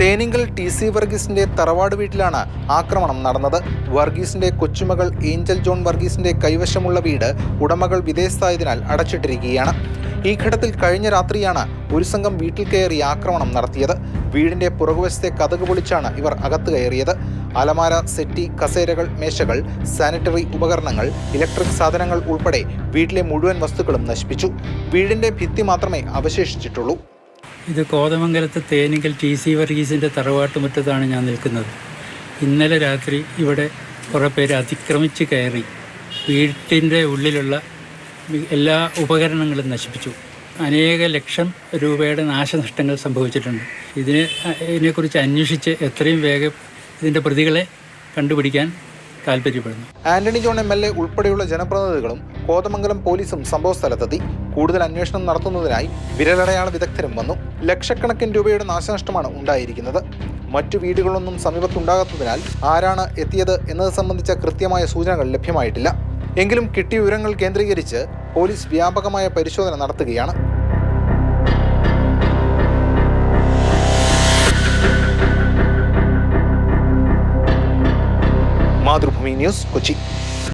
തേനിങ്കൽ T C വർഗീസിന്റെ തറവാട് വീട്ടിലാണ് ആക്രമണം നടന്നത്. വർഗീസിന്റെ കൊച്ചുമകൾ ഏഞ്ചൽ ജോൺ വർഗീസിന്റെ കൈവശമുള്ള വീട് ഉടമകൾ വിദേശത്തായതിനാൽ അടച്ചിട്ടിരിക്കുകയാണ്. ഈ ഘട്ടത്തിൽ കഴിഞ്ഞ രാത്രിയാണ് ഒരു സംഘം വീട്ടിൽ കയറി ആക്രമണം നടത്തിയത്. വീടിന്റെ പുറകുവശത്തെ കഥക് പൊളിച്ചാണ് ഇവർ അകത്ത് കയറിയത്. അലമാര സെറ്റി കസേരകൾ മേശകൾ സാനിറ്ററി ഉപകരണങ്ങൾ ഇലക്ട്രിക് സാധനങ്ങൾ ഉൾപ്പെടെ വീട്ടിലെ മുഴുവൻ വസ്തുക്കളും നശിപ്പിച്ചു. വീടിന്റെ ഭിത്തി മാത്രമേ അവശേഷിച്ചിട്ടുള്ളൂ. ഇത് കോതമംഗലത്ത് തേനിങ്കൽ ടി സി വർഗീസിന്റെ തറവാട്ട് മുറ്റത്താണ് ഞാൻ നിൽക്കുന്നത്. ഇന്നലെ രാത്രി ഇവിടെ കുറേ പേര് അതിക്രമിച്ച് കയറി വീട്ടിന്റെ ഉള്ളിലുള്ള എല്ലാ ഉപകരണങ്ങളും നശിപ്പിച്ചു. അനേക ലക്ഷം രൂപയുടെ നാശനഷ്ടങ്ങൾ സംഭവിച്ചിട്ടുണ്ട്. ഇതിനെ ഇതിനെക്കുറിച്ച് അന്വേഷിച്ച് എത്രയും വേഗം ഇതിന്റെ പ്രതികളെ കണ്ടുപിടിക്കാൻ താല്പര്യപ്പെടുന്നു. Antony John M L A ഉൾപ്പെടെയുള്ള ജനപ്രതിനിധികളും കോതമംഗലം പോലീസും സംഭവസ്ഥലത്തെത്തി കൂടുതൽ അന്വേഷണം നടത്തുന്നതിനായി വിരലടയാള വിദഗ്ധരും വന്നു. ലക്ഷക്കണക്കിന് രൂപയുടെ നാശനഷ്ടമാണ് ഉണ്ടായിരിക്കുന്നത്. മറ്റു വീടുകളൊന്നും സമീപത്തുണ്ടാകാത്തതിനാൽ ആരാണ് എത്തിയത് എന്നത് സംബന്ധിച്ച കൃത്യമായ സൂചനകൾ ലഭ്യമായിട്ടില്ല. എങ്കിലും കിട്ടിയ വിവരങ്ങൾ കേന്ദ്രീകരിച്ച് പോലീസ് വ്യാപകമായ പരിശോധന നടത്തുകയാണ്. മാതൃഭൂമി ന്യൂസ് കൊച്ചി.